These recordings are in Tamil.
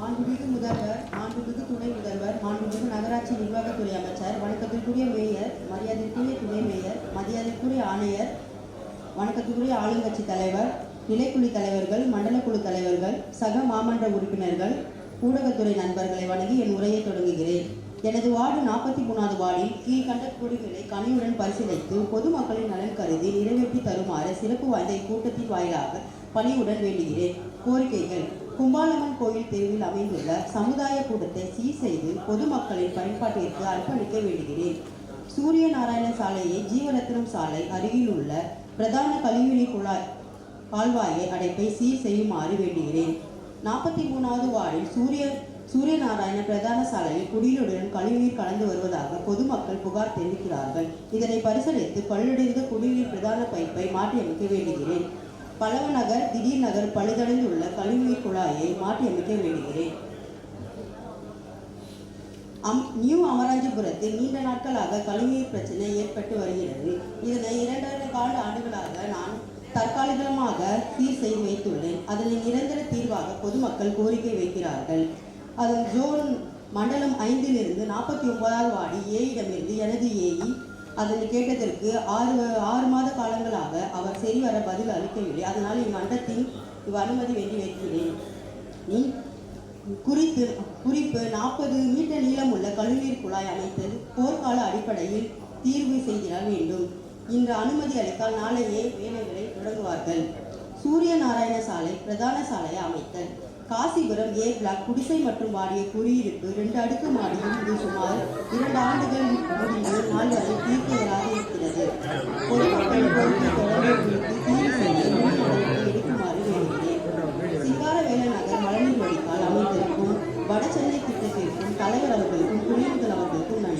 மாண்புமிகு முதல்வர் மாண்புமிகு துணை முதல்வர் மாண்புமிகு நகராட்சி நிர்வாகத்துறை அமைச்சர் வணக்கத்திற்குரிய மேயர் மரியாதைக்குரிய துணை மேயர் மரியாதைக்குரிய ஆணையர் வணக்கத்துக்குரிய ஆளுங்கட்சி தலைவர் நிலைக்குழு தலைவர்கள் மண்டல குழு தலைவர்கள் சக மாமன்ற உறுப்பினர்கள் ஊடகத்துறை நண்பர்களை வணங்கி என் உரையை தொடங்குகிறேன். எனது வார்டு நாற்பத்தி மூணாவது வார்டில் கீழ்கண்ட கோரிக்கைகளை கனிவுடன் பரிசீலித்து பொதுமக்களின் நலன் கருதி நிறைவேற்றி தருமாறு சிறப்பு வாய்ந்த இக்கூட்டத்தின் வாயிலாக பணியுடன் வேண்டுகிறேன். கோரிக்கைகள். கும்பாலம்மன் கோயில் தெருவில் அமைந்துள்ள சமுதாய கூடத்தை சீர் செய்து பொதுமக்களின் பயன்பாட்டிற்கு அர்ப்பணிக்க வேண்டுகிறேன். சூரிய நாராயண சாலையை ஜீவரத்னம் சாலை அருகில் உள்ள பிரதான கழிவுநீர் குழாய் கால்வாயை அடைப்பை சீர் செய்யுமாறு வேண்டுகிறேன். நாற்பத்தி மூணாவது வார்டில் சூரிய சூரிய நாராயண பிரதான சாலையில் குடிநீருடன் கழிவுநீர் கலந்து வருவதாக பொதுமக்கள் புகார் தெரிவிக்கிறார்கள். இதனை பரிசீலித்து பழுடைந்த குடிநீர் பிரதான பைப்பை மாற்றியமைக்க வேண்டுகிறேன். பல்லவ நகர் திடீர் நகர் பழுதடைந்துள்ள கழிவு கழிவுநீர் குழாயை மாற்றியமைக்க வேண்டுகிறேன் அம் நியூ அமராஞ்சிபுரத்தில் நீண்ட நாட்களாக கழிவுநீர் பிரச்சனை ஏற்பட்டு வருகிறது. இதனை இரண்டரை கால ஆண்டுகளாக நான் தற்காலிகமாக சீர் செய்து வைத்துள்ளேன். அதனை நிரந்தர தீர்வாக பொதுமக்கள் கோரிக்கை வைக்கிறார்கள். அதன் ஜோன் மண்டலம் ஐந்திலிருந்து நாற்பத்தி ஒன்பதாவது வார்டு ஏயிடமிருந்து எனது ஏஇ அதனை கேட்டதற்கு ஆறு ஆறு மாத காலங்களாக அவர் சரிவர பதில் அளிக்கவில்லை. அதனால் இம்மன்றத்தின் அனுமதி வேண்டி வைக்கிறேன் நீ குறித்து குறிப்பு நாற்பது மீட்டர் நீளமுள்ள கழிவுநீர் குழாய் அமைத்தல் போர்க்கால அடிப்படையில் தீர்வு செய்திட வேண்டும். இன்று அனுமதி அளித்தால் நாளையே வேலைகளை தொடங்குவார்கள். சூரிய நாராயண சாலை பிரதான சாலையை அமைத்தல். காசிபுரம் ஏ பிளாக் குடிசை மற்றும் வாடிய குடியிருப்பு ரெண்டு அடுக்கு மாடியும் இது சுமார் இரண்டு ஆண்டுகள் முடிந்து நாள் வரை தீர்க்க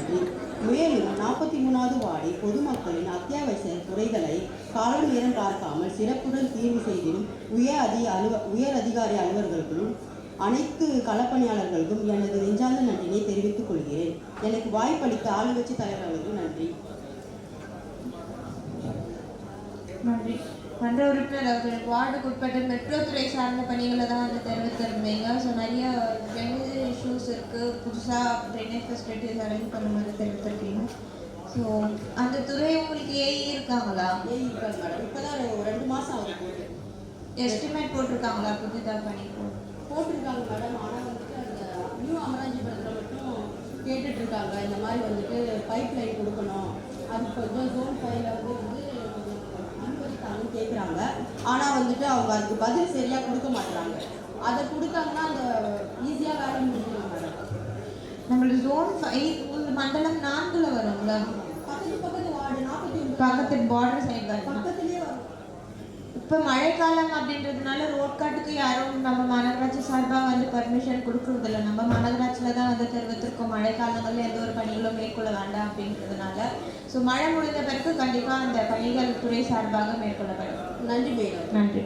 அவர்களுக்கும் மேலும் நாற்பத்தி மூணாவது வார்டில் பொதுமக்களின் அத்தியாவசிய குறைகளை கால நேரம் பார்க்காமல் சிறப்புடன் தீர்வு செய்திடும் உயர் அதி அலுவ உயர் அதிகாரி அலுவலர்களுக்கும் அனைத்து களப்பணியாளர்களுக்கும் எனது நெஞ்சார்ந்த நன்றியை தெரிவித்துக் கொள்கிறேன். எனக்கு வாய்ப்பளித்த ஆளுங்கட்சி தலைவர் நன்றி. நன்றி. மன்ற உறுப்பினர் அவர்களுக்கு வார்டுக்கு உட்பட்ட மெட்ரோ துறை சார்ந்த பணிகளை தான் வந்து தெரிவித்திருந்தீங்க ஸோ நிறைய ட்ரைனேஜ் இஷ்யூஸ் இருக்குது புதுசாக ட்ரைனேஜ் ஃபெசிலிட்டிஸ் அரேஞ்ச் பண்ணுமாறு தெரிவித்திருக்கீங்க. ஸோ அந்த துறை உங்களுக்கு ஏஇ இருக்காங்களா? ஏன் இருக்காங்க மேடம் இப்போதான் ஒரு ரெண்டு மாதம் ஆகுது போட்டு. எஸ்டிமேட் போட்டிருக்காங்களா? புதுதாக பண்ணி போட்டிருக்காங்க மேடம் ஆனால் வந்துட்டு அந்த நியூ அமராஞ்சிபுரத்தில் மட்டும் கேட்டுட்டு இருக்காங்க இந்த மாதிரி வந்துட்டு பைப் லைன் கொடுக்கணும். அது கொஞ்சம் ஜோன் ஃபைவ்ல வந்து வந்து கொஞ்சம் அனுமதித்தாங்கன்னு கேட்குறாங்க ஆனால் வந்துட்டு அவங்க அதுக்கு பதில் சரியாக கொடுக்க மாட்டுறாங்க அதை கொடுத்தாங்கன்னா அந்த ஈஸியாக வேலை மேடம் நம்மளோட ஜோன் ஃபைவ் மண்டலம் நான்குல வருங்களா பக்கத்து பார்டர் சைடு வரும். இப்போ மழைக்காலம் அப்படின்றதுனால ரோட் காட்டுக்கு யாரும் நம்ம மாநகராட்சி சார்பாக வந்து பர்மிஷன் கொடுக்கறதில்ல. நம்ம மாநகராட்சியில் தான் வந்து தெரிவித்திருக்கோம். மழை காலங்களில் எந்த ஒரு பணிகளும் மேற்கொள்ள வேண்டாம் அப்படின்றதுனால. ஸோ மழை முடிந்த பிறகு கண்டிப்பாக அந்த பணிகள் துறை சார்பாக மேற்கொள்ளப்படும். நன்றி மேடம் நன்றி.